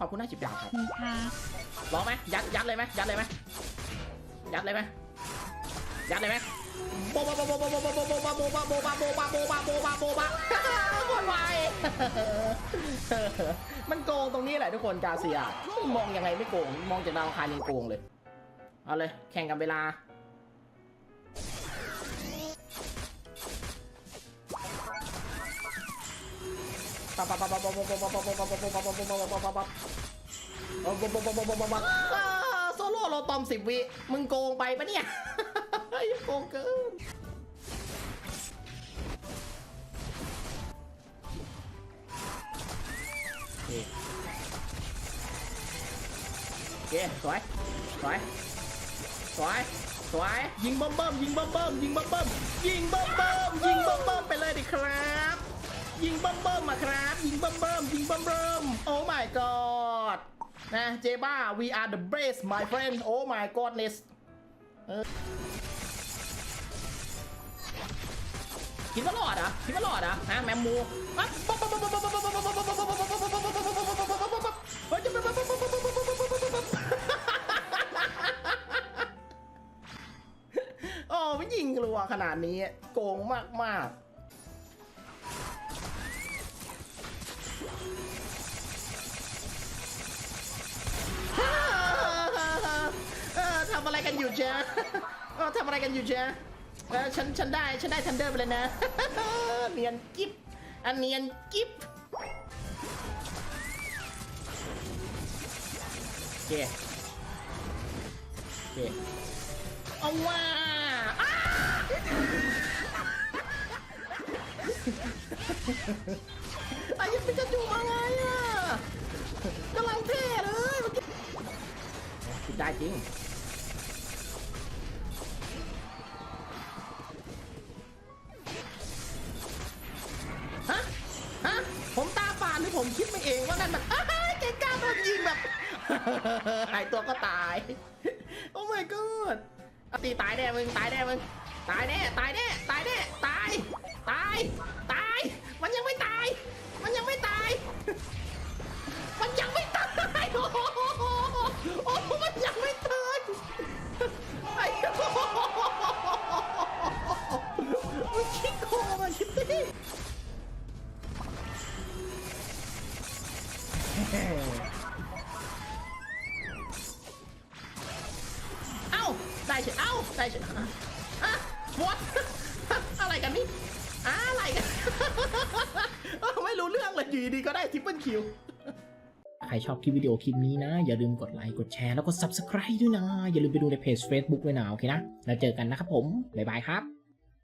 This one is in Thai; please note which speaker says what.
Speaker 1: ขอบคุณหน้าจิบดาวครับ
Speaker 2: มีครับ
Speaker 1: ร้องไหมยัดยัดเลยไหมยัดเลยไหมยัดเลยไหมยัดเลยไหมโบบะโบบะโบบะโบบะโบบะโบบะโบบะโบบะโบบะโบบะโบบะโคตรไวมันโกงตรงนี้แหละทุกคนกาเซียมองยังไงไม่โกง มองจากดาวอังคารยังโกงเลย เอาเลย แข่งกันเวลา ปั๊บปั๊บปั๊บปั๊บปั๊บปั๊บปั๊บปั๊บปั๊บปั๊บปั๊บปั๊บปั๊บปั๊บปั๊บปั๊บปั๊บอ่าโซโล่เราตอมสิบวิมึงโกงไปปะเนี่ยโกงเกินเคโอเคสวยสวยสวยสวยยิงเบิ่มเบิ่มยิงบิ่มบิ่มยิงบิ่มบิ่มยิงบิ่มบิ่มยิงบิ่มบิ่มไปเลยดิครับ ยิงเบิ่มเบิ่มมาครับ ยิงเบิ่มเบิ่มยิงเบิ่มเบิ่มโอ้ my god นะเจบ้า we are the best my friend oh my godness เออคิดว่ารอดอะคิดว่ารอดอะฮะแมมมูปั๊บปั๊บปั๊บปั๊บปั๊บปั๊บปั๊บปั๊บปั๊บปั๊บปั๊บปั๊บปั๊บปั๊บปั๊บปั๊บปั๊บปั๊บปั๊บโอ้ไม่ยิงรัวขนาดนี้ โกงมากมาก กันอยู่เจ๊เออทำอะไรกันอยู่เจ๊เออฉันฉันได้ฉันได้ทันเดอร์ไปเลยนะเนียนกิ๊บอันเนียนกิ๊บโอเคโอเคเอาว่าอ้าไอ้ยังเป็นกระจูมาไงอะกำลังเท่เลยเมื่อกี้คิดได้จริง คิดไปเองว่านั่นมันเก่งกล้าโดนยิงแบบหายตัวก็ตาย โอ้ my god ตีตายแน่มึงตายแน่มึงตายแน่ตายแน่ตายแน่ตายตายตาย เอ้าได้เฉยเอ้าได้เฉยอะ what อะไรกันนี่อะไรกันไม่รู้เรื่องเลยอยู่ดีๆก็ได้ทิปเปิลคิวใครชอบคลิปวิดีโอคลิปนี้นะ อย่าลืมกดไลค์กดแชร์แล้วก็ Subscribe ด้วยนะ อย่าลืมไปดูในเพจ Facebook ด้วยนะ โอเคนะ แล้วเจอกันนะครับผม บ๊ายบายครับ